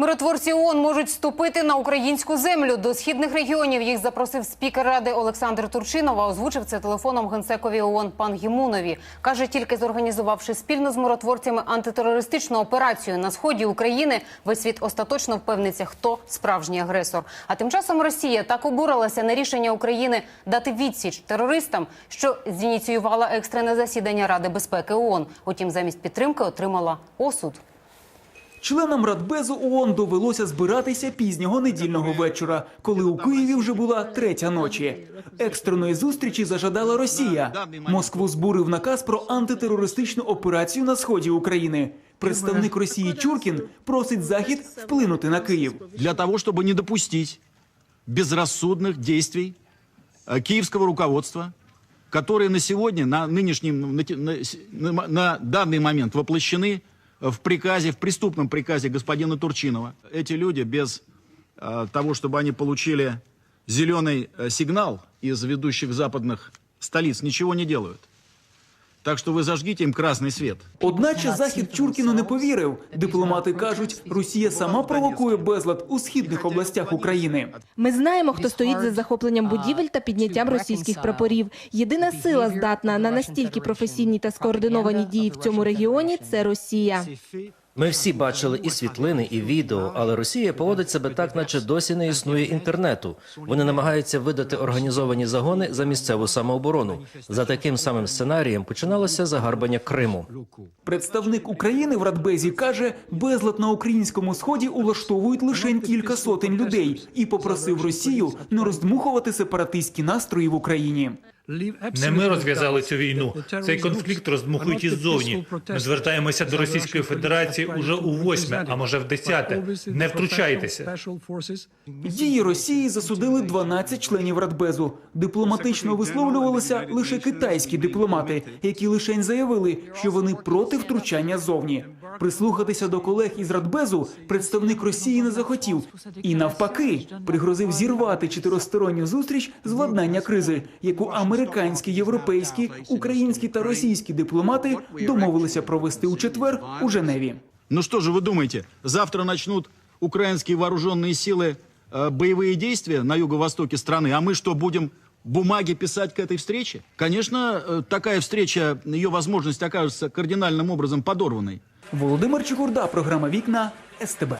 Миротворці ООН можуть вступити на українську землю. До східних регіонів їх запросив спікер ради Олександр Турчинов. а Озвучив це телефоном генсекові ООН пан Гімунові. Каже, тільки зорганізувавши спільно з миротворцями антитерористичну операцію на сході України, весь світ остаточно впевниться, хто справжній агресор. А тим часом Росія так обурилася на рішення України дати відсіч терористам, що зініціювала екстрене засідання Ради безпеки ООН. Утім, замість підтримки отримала осуд. Членам Радбезу ООН довелося збиратися пізнього недільного вечора, коли у Києві вже була третя ночі. Екстреної зустрічі зажадала Росія. Москву збурив наказ про антитерористичну операцію на сході України. Представник Росії Чуркін просить Захід вплинути на Київ. для того, чтобы не допустить безрассудных действий э, киевского руководства, которые на сегодня, на нынешнем, на, те- на с- на- на данный момент воплощены в приказе, в преступном приказе господина Турчинова. Эти люди без э, того, чтобы они получили зеленый э, сигнал из ведущих западных столиц, ничего не делают. Так що ви зажгіть їм красний світ. Одначе Захід Чуркіну не повірив. Дипломати кажуть, Росія сама провокує безлад у східних областях України. Ми знаємо, хто стоїть за захопленням будівель та підняттям російських прапорів. Єдина сила здатна на настільки професійні та скоординовані дії в цьому регіоні це Росія. Ми всі бачили і світлини, і відео, але Росія поводить себе так, наче досі не існує інтернету. Вони намагаються видати організовані загони за місцеву самооборону. За таким самим сценарієм починалося загарбання Криму. Представник України в Радбезі каже, безлад на українському сході улаштовують лише кілька сотень людей і попросив Росію не роздмухувати сепаратистські настрої в Україні. Не ми розв'язали цю війну. Цей конфлікт роздмухують іззовні. Ми звертаємося до Російської Федерації уже у восьме, а може в десяте. Не втручайтеся. Дії Росії засудили 12 членів Радбезу. Дипломатично висловлювалися лише китайські дипломати, які лише заявили, що вони проти втручання зовні. Прислухатися до колег із Радбезу представник Росії не захотів і навпаки пригрозив зірвати чотиристоронню зустріч з владнання кризи, яку американські, європейські, українські та російські дипломати домовилися провести у четвер у Женеві. Ну что же вы думаете, завтра начнут украинские вооруженные силы э, боевые действия на юго-востоке страны, а мы что, будем бумаги писать к этой встрече? Конечно, э, такая встреча, ее возможность окажется кардинальным образом подорванной. Володимир Чекурда, програма Вікна СТБ.